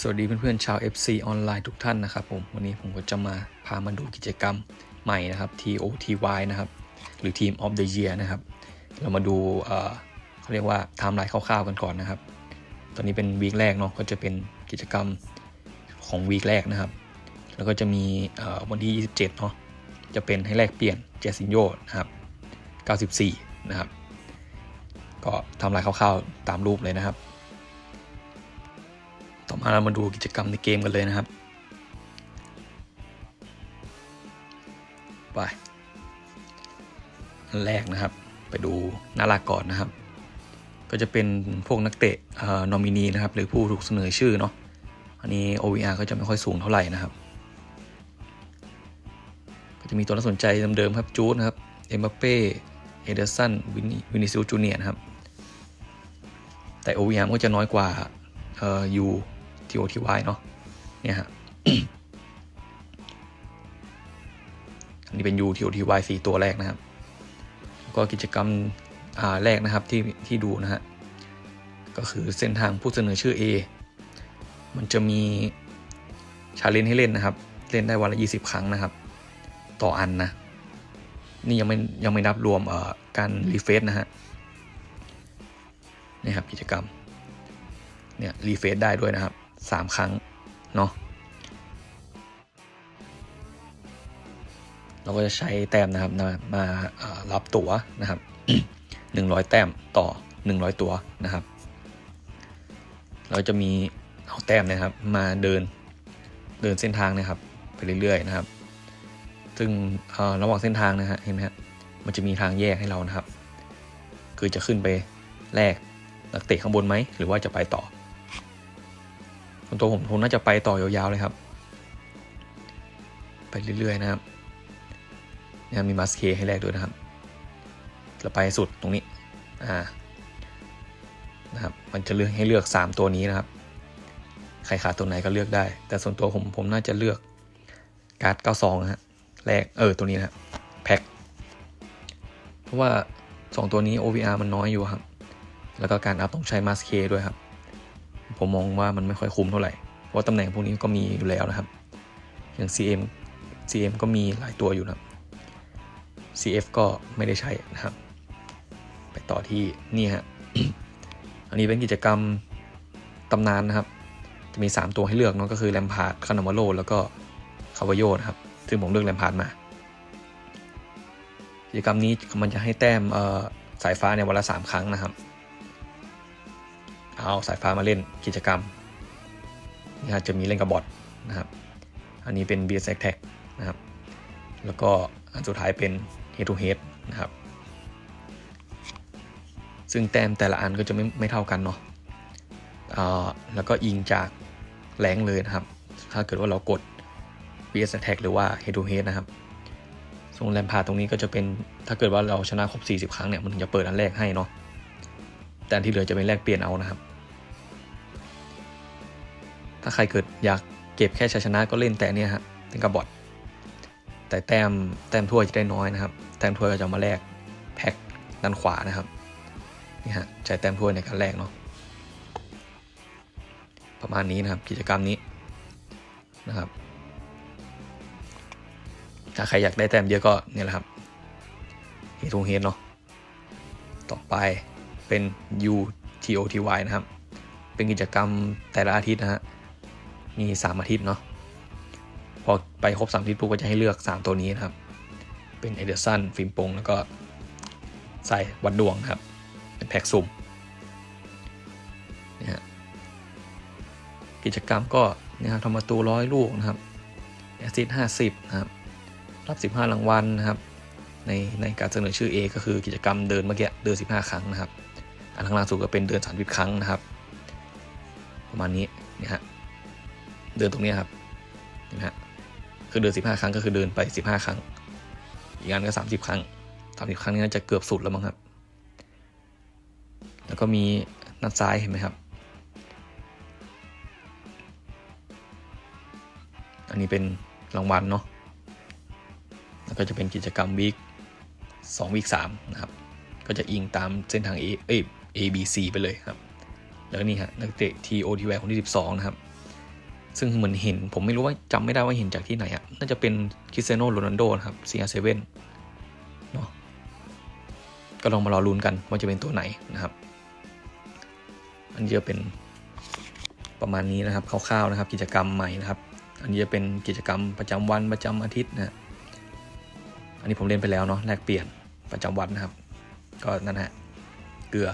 สวัสดีเพื่อนๆชาว FC ออนไลน์ทุกท่านนะครับผมวันนี้ผมก็จะมาพามาดูกิจกรรมใหม่นะครับ TOTY นะครับ หรือ Team of the Year นะครับ เรามาดูเขาเรียกว่าไทม์ไลน์คร่าวๆกันก่อนนะครับ ตอนนี้เป็นวีคแรกเนาะก็จะเป็นกิจกรรมของวีคแรกนะครับ แล้วก็จะมีวันที่ 27เนาะจะเป็นให้แลกเปลี่ยนเจสินโยนะครับ 94 นะครับ ก็ทำลายคร่าวๆตามรูปเลยนะครับ ต่อมาเรามาดูกิจกรรมในเกมกันเลยนะครับ ไปอันแรกนะครับ ไปดูหน้าหลักก่อนนะครับ ก็จะเป็นพวกนักเตะนอมินีนะครับ หรือผู้ถูกเสนอชื่อเนาะ อันนี้ OVR ก็จะไม่ค่อยสูงเท่าไหร่นะครับ ก็จะมีตัวน่าสนใจเดิมๆครับจูดนะครับ เอ็มบัปเป้ เอเดอร์สัน วินิซิลจูเนียนะครับ แต่ OVR ก็จะน้อยกว่าเอ่อยู ทีโอทีวเนาะเนี่ยฮะอันนี้เป็นยูทีโอทีวสี่ตัวแรกนะครับ ก็กิจกรรมอ่าแรกนะครับที่ที่ดูนะฮะก็คือเส้นทางผู้เสนอชื่อ A มันจะมีชาเลนจ์ให้เล่นนะครับ เล่นได้วันละ 20 ครั้งนะครับ ต่ออันนะ นี่ยังไม่ยังไม่นับรวมเอ่อการรีเฟซนะฮะนี่ครับกิจกรรมเนี่ยรีเฟซได้ด้วยนะครับ สามครั้งเนาะเราก็จะใช้แต้มนะครับมามารับตั๋วนะครับหนึ่งร้อยแต้มต่อหนึ่งร้อยตั๋วนะครับ เราจะมีเอาแต้มนะครับมาเดินเดินเส้นทางนะครับ ไปเรื่อยๆนะครับ ซึ่งระหว่างเส้นทางนะฮะเห็นไหมฮะมันจะมีทางแยกให้เรานะครับ คือจะขึ้นไปแลกนักเตะข้างบนไหมหรือว่าจะไปต่อ วนตัวผมผมน่าจะไปต่อยาวๆเลยครับ ไปเรื่อยๆนะครับเนี่ยมีมาสเคให้แลกด้วยนะครับแล้วไปสุดตรงนี้ อ่า นะครับ มันจะเลือกให้เลือก 3 ตัวนี้นะครับ ใครขาดตัวไหนก็เลือกได้ แต่ส่วนตัวผมผมน่าจะเลือกการ์ด92นะฮะ แรก เออ ตัวนี้นะแพ็ค เพราะว่า 2 ตัวนี้ OVR มันน้อยอยู่ครับ แล้วก็การอัพต้องใช้มาสเคด้วยครับ ผมมองว่ามันไม่ค่อยคุ้มเท่าไหร่ เพราะตำแหน่งพวกนี้ก็มีอยู่แล้วนะครับ อย่าง CM CM ก็มีหลายตัวอยู่นะ CF ก็ไม่ได้ใช้นะครับ ไปต่อที่นี่ฮะ อันนี้เป็นกิจกรรมตำนานนะครับ จะมี 3 ตัวให้เลือกเนาะก็คือแลมพาร์ดคานามโลแล้วก็คาวาโยนะครับ ซึ่งผมเลือกแลมพาร์ดมา กิจกรรมนี้มันจะให้แต้มสายฟ้าในวันละ 3 ครั้งนะครับ เอาสายฟ้ามาเล่นกิจกรรมนี่จะมีเล่นกับบอทนะครับ อันนี้เป็น BS Attack นะครับ แล้วก็อันสุดท้ายเป็น Head to Head นะครับ ซึ่งแต้มแต่ละอันก็จะไม่ไม่เท่ากันเนาะแล้วก็อิงจากแรงเลยนะครับ ถ้าเกิดว่าเรากด BS Attack หรือว่า Head to Head นะครับส่วนแรมพาตรงนี้ก็จะเป็นถ้าเกิดว่าเราชนะครบ 40 ครั้งเนี่ยมันถึงจะเปิดอันแรกให้เนาะแต่ที่เหลือจะเป็นแลกเปลี่ยนเอานะครับ ถ้าใครเกิดอยากเก็บแค่ชัยชนะก็เล่นแต่เนี่ยฮะเป็นกับบอทแต่แต้มแต้มถ้วยจะได้น้อยนะครับ แต้มถ้วยก็จะมาแลกแพ็คด้านขวานะครับนี่ฮะใช้แต้มถ้วยในการแลกเนาะประมาณนี้นะครับกิจกรรมนี้นะครับ ถ้าใครอยากได้แต้มเยอะก็เนี่ยแหละครับเฮทูเฮดเนาะต่อไปเป็น UTOTY นะครับ เป็นกิจกรรมแต่ละอาทิตย์นะฮะ มี 3 อาทิตย์เนาะพอไปครบ3อาทิตย์ปุ๊บก็จะให้เลือก 3 ตัวนี้นะครับ เป็นเอเดอร์สันฟิล์มปงแล้วก็ใส่วัดดวงครับ เป็นแพ็กซุ่มนี่ฮะกิจกรรมก็นะครับทำประตูร้อยลูกนะครับแอซิดห้าสิบนะครับ รับ 15 รางวัลนะครับ ในในการเสนอชื่อ A ก็คือกิจกรรมเดินเมื่อกี้เดิน 15 ครั้งนะครับ อันข้างล่างสุดก็เป็นเดิน 30 ครั้งนะครับ ประมาณนี้นี่ฮะ เดินตรงนี้ครับเห็นะฮะคือเดิน 15 ครั้งก็คือเดินไป 15 ครั้ง อีกอันก็ 30 ครั้ง 30 ครั้งนี้น่าจะเกือบสุดแล้วมั้งครับ แล้วก็มีนัดซ้ายเห็นไหมครับ อันนี้เป็นรางวัลเนาะแล้วก็จะเป็นกิจกรรมวีคสองวีคสามนะครับ ก็จะอิงตามเส้นทาง A เอ A B C ไปเลยครับ แล้วนี่ฮะนักเตะ T O T Y คนที่ 12 นะครับ ซึ่งเหมือนเห็น ผมไม่รู้ว่าจำไม่ได้ว่าเห็นจากที่ไหนอะน่าจะเป็นคริสเตียโนโรนัลโดครับ CR7 เนาะก็ลองมารอลุ้นกันว่าจะเป็นตัวไหนนะครับ อันนี้จะเป็นประมาณนี้นะครับคร่าวๆนะครับ กิจกรรมใหม่นะครับ อันนี้จะเป็นกิจกรรมประจำวันประจำอาทิตย์นะอันนี้ผมเล่นไปแล้วเนาะแลกเปลี่ยนประจำวันนะครับ ก็นั่นฮะเกลือ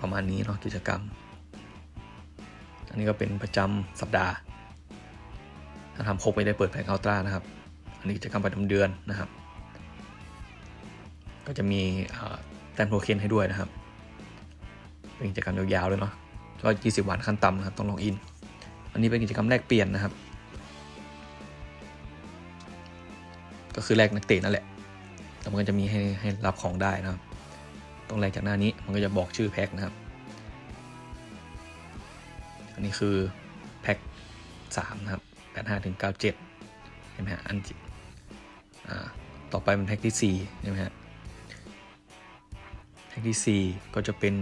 ประมาณนี้เนาะกิจกรรม อันนี้ก็เป็นประจำสัปดาห์ ถ้าทำครบไม่ได้เปิดแพ็คอัลตร้านะครับ อันนี้กิจกรรมประจำเดือนนะครับ ก็จะมีแต้มโทเค็นให้ด้วยนะครับ เป็นกิจกรรมยาวๆเลยเนาะ ก็ 20 วันขั้นต่ำนะครับ ต้องลองอิน อันนี้เป็นกิจกรรมแลกเปลี่ยนนะครับ ก็คือแลกนักเตะนั่นแหละแล้วมันก็จะมีให้ให้รับของได้นะครับ ต้องแลกจากหน้านี้ มันก็จะบอกชื่อแพ็คนะครับ อันนี้คือแพ็ค3นะครับ85ถึง97เห็นไหมฮะอันอ่าต่อไปเป็นแพ็คที่4ใช่ไหมฮะแพ็คที่ 4 ก็จะเป็น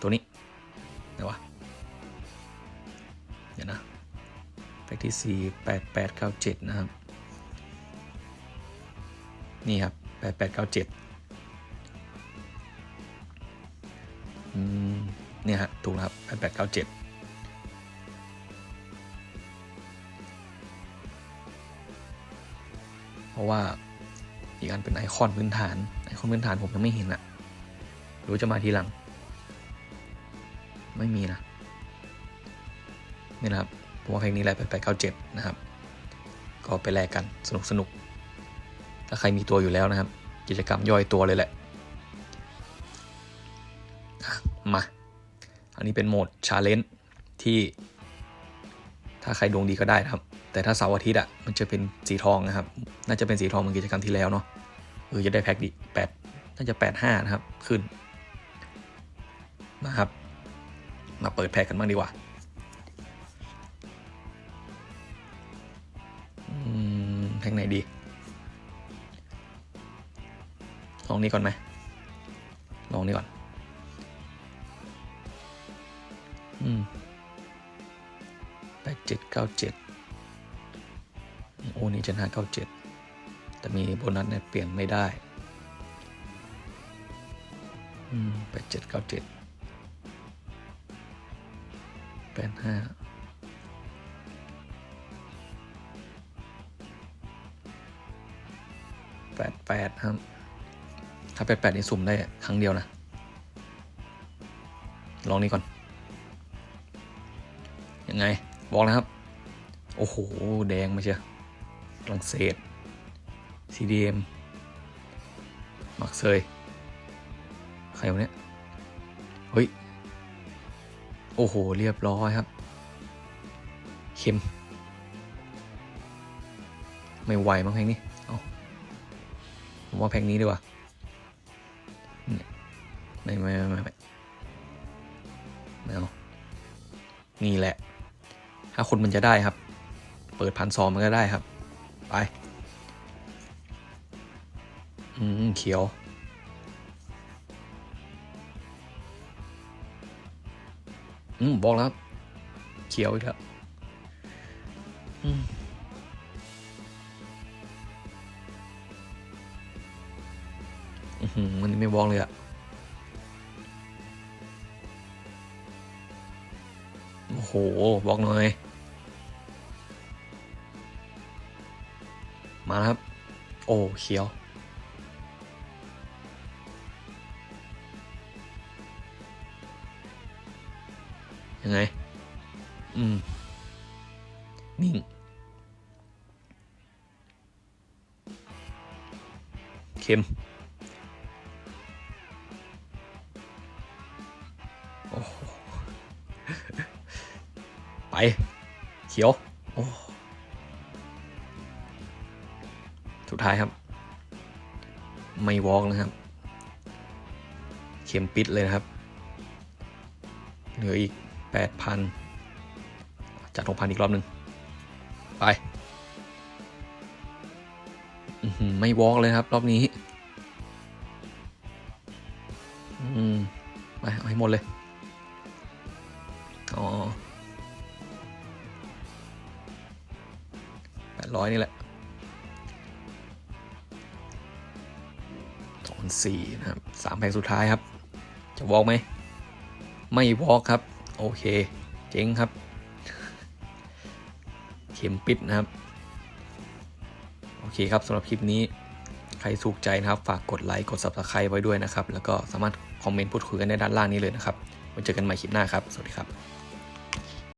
ตัวนี้นะวะเดี๋ยวนะแพ็คที่ 4 8897 นะครับ นี่ครับ 8897 อืมเนี่ยฮะถูกแล้วครับ 8897 ราะว่าอีกอันเป็นไอคอนพื้นฐาน ไอคอนพื้นฐานผมยังไม่เห็นอะรือจะมาทีหลัง ไม่มีนะนี่นะครับผมว่าเพลงนี้แหละไปไปเก้าเจ็ดนะครับ ก็ไปแลกกันสนุกสนุกถ้าใครมีตัวอยู่แล้วนะครับ กิจกรรมย่อยตัวเลยแหละมา อันนี้เป็นโหมดชาเลนจ์ที่ ถ้าใครดวงดีก็ได้นะครับ แต่ถ้าเสาร์อาทิตย์อะมันจะเป็นสีทองนะครับ น่าจะเป็นสีทองเหมือนกิจกรรมที่แล้วเนาะเออจะได้แพ็กดีแปดน่าจะแปดห้านะครับ ขึ้นนะครับ มาเปิดแพ็กกันบ้างดีกว่าแพ็กไหนดีลองนี้ก่อนไหมลองนี้ก่อน อืมแปดเจ็ดเก้าเจ็ด โอ้นี่เจ็ดห้าเก้าเจ็ดแต่มีโบนัสเนี่ยเปลี่ยนไม่ได้แปดเจ็ดเก้าเจ็ดแปดห้าแปดแปดครับ ถ้าแปดแปดนี่สุ่มได้ครั้งเดียวนะ ลองนี้ก่อน ยังไง บอกนะครับ โอ้โห แดงมาเชียว ฝรั่งเศส CDM มักเซยใครวะเนี่ย เฮ้ย โอ้โห เรียบร้อยครับ เข็ม ไม่ไหวมั้งเพงนี้ เอาผมว่าเพงนี้ดีกว่าเนี่ยไม่ไม่ไม่ไม่ไม่ไม่เอานี่แหละ ถ้าคนมันจะได้ครับ เปิดพันซอมมันก็ได้ครับ ไป อืม เขียว อืม บอกแล้ว เขียวอีกแล้ว อืมมันไม่บอกเลยอะโอ้โห บอกหน่อย มาครับ โอ้เขียว ยังไง อืม นิ่ง เค็ม โอ้ไป เขียว โอ้ สุดท้ายครับ ไม่วอล์กนะครับ เข็มปิดเลยนะครับ เหลืออีก 8,000 จัด 6,000 อีกรอบหนึ่งไปไม่วอล์กเลยครับ รอบนี้ไปให้หมดเลย อ๋อแปดร้อยนี่แหละ สี่นะครับสามแพ็กสุดท้ายครับ จะวอล์กไหม ไม่วอล์กครับ โอเค เจ๋งครับ เข็มปิดนะครับ โอเคครับสำหรับคลิปนี้ ใครถูกใจนะครับ ฝากกดไลค์ กด Subscribe ไว้ด้วยนะครับ แล้วก็สามารถคอมเมนต์พูดคุยกันได้ด้านล่างนี้เลยนะครับไว้เจอกันใหม่คลิปหน้าครับ สวัสดีครับ